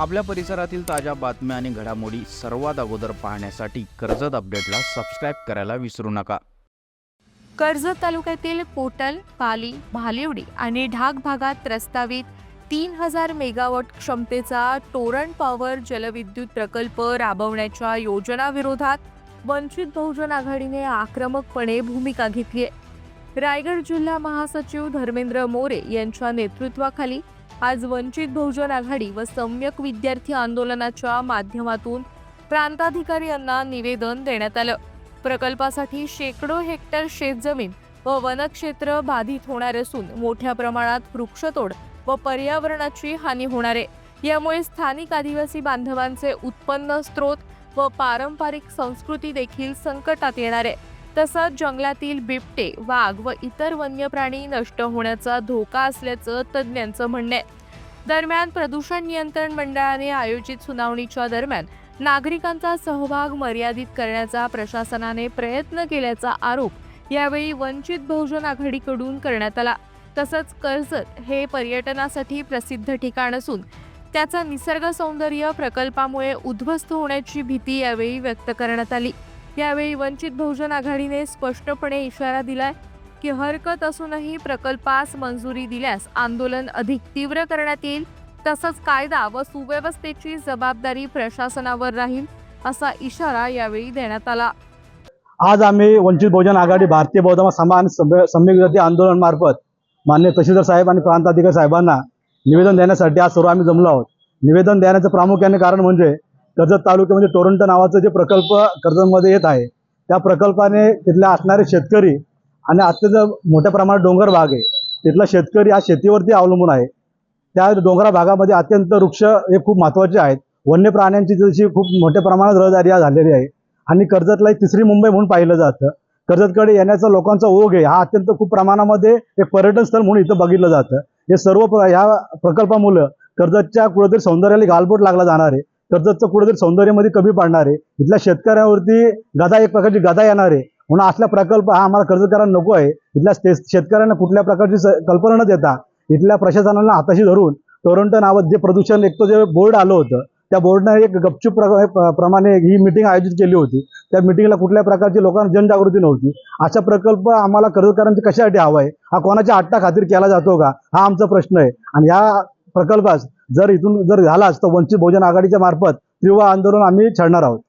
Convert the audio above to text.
आपल्या परिसरातील ताज्या बातम्या आणि घडामोडी सर्वात अगोदर पाहण्यासाठी कर्जत अपडेटला सबस्क्राईब करायला विसरू नका. कर्जत तालुक्यातील कोटल पाली भालिवडी आणि ढाक भागात प्रस्तावित तीन हजार मेगावॉट क्षमतेचा टोरण पॉवर जलविद्युत प्रकल्प राबवण्याच्या योजनाविरोधात वंचित बहुजन आघाडीने आक्रमकपणे भूमिका घेतली आहे रायगड जिल्हा महासचिव धर्मेंद्र मोरे यांच्या नेतृत्वाखाली आज वंचित बहुजन आघाडी व सम्यक विद्यार्थी आंदोलनाच्या माध्यमातून प्रांताधिकारी यांना निवेदन देण्यात आलं. प्रकल्पासाठी शेकडो हेक्टर शेतजमीन व वनक्षेत्र बाधित होणार असून मोठ्या प्रमाणात वृक्षतोड व पर्यावरणाची हानी होणार आहे. यामुळे स्थानिक आदिवासी बांधवांचे उत्पन्न स्रोत व पारंपरिक संस्कृती देखील संकटात येणार आहे. तसंच जंगलातील बिबटे वाघ व इतर वन्य प्राणी नष्ट होण्याचा धोका असल्याचं तज्ज्ञांचं म्हणणं आहे. दरम्यान प्रदूषण नियंत्रण मंडळाने आयोजित सुनावणीच्या दरम्यान नागरिकांचा सहभाग मर्यादित करण्याचा प्रशासनाने प्रयत्न केल्याचा आरोप यावेळी वंचित बहुजन आघाडीकडून करण्यात आला. तसंच कर्जत हे पर्यटनासाठी प्रसिद्ध ठिकाण असून त्याचा निसर्ग सौंदर्य प्रकल्पामुळे उद्ध्वस्त होण्याची भीती यावेळी व्यक्त करण्यात आली. यावेळी वंचित बहुजन आघाडीने स्पष्टपणे इशारा दिलाय की हरकत असूनही प्रकल्पास मंजुरी दिल्यास आंदोलन अधिक तीव्र करण्यात येईल तसंच कायदा व सुव्यवस्थेची जबाबदारी प्रशासनावर राहील असा इशारा यावेळी देण्यात आला. आज आम्ही वंचित बहुजन आघाडी भारतीय बौद्ध समान सम्य- सम्यक विरोधी आंदोलन मार्फत मान्य तहसीलदार साहेब आणि प्रांताधिकारी साहेबांना निवेदन देण्यासाठी आज सर्व आम्ही जमलो आहोत. निवेदन देण्याचं प्रामुख्याने कारण म्हणजे कर्जत तालुक्यामध्ये म्हणजे टोरंट नावाचं जे प्रकल्प कर्जतमध्ये येत आहे त्या प्रकल्पाने तिथले असणारे शेतकरी आणि अत्यंत मोठ्या प्रमाणात डोंगर भाग आहे तिथला शेतकरी हा शेतीवरती अवलंबून आहे. त्या डोंगरा भागामध्ये अत्यंत वृक्ष हे खूप महत्त्वाचे आहेत. वन्य प्राण्यांची जशी खूप मोठ्या प्रमाणात रहदारी झालेली आहे. आणि कर्जतला एक तिसरी मुंबई म्हणून पाहिलं जातं. कर्जतकडे येण्याचा लोकांचा ओघ आहे हा अत्यंत खूप प्रमाणामध्ये एक पर्यटन स्थळ म्हणून इथं बघितलं जातं. हे सर्व प्र- ह्या प्रकल्पामुळं कर्जतच्या कुठेतरी सौंदर्याला गालबोट लागला जाणार आहे. कर्जतचं कुठेतरी सौंदर्यामध्ये कमी पडणार आहे. इथल्या शेतकऱ्यांवरती गदा एक प्रकारची गदा येणार आहे. म्हणून असला प्रकल्प हा आम्हाला कर्जतकरांना नको आहे. इथल्या शेतकऱ्यांना कुठल्या प्रकारची कल्पना न देता इथल्या प्रशासनाला हाताशी धरून टोरंटो नावात जे प्रदूषण एक तो जे बोर्ड आलं होतं त्या बोर्डनं एक गपचूप प्र- प्रमाणे ही मिटिंग आयोजित केली होती. त्या मिटिंगला कुठल्या प्रकारची लोकांना जनजागृती नव्हती. अशा प्रकल्प आम्हाला कर्जतकरांची कशासाठी हवा आहे? हा कोणाच्या आट्टा खातीर केला जातो का? हा आमचा प्रश्न आहे. आणि या प्रकल्पास जर इथून जर झालाच तर वंचित बहुजन आघाडीच्या मार्फत तीव्र आंदोलन आम्ही छेडणार आहोत.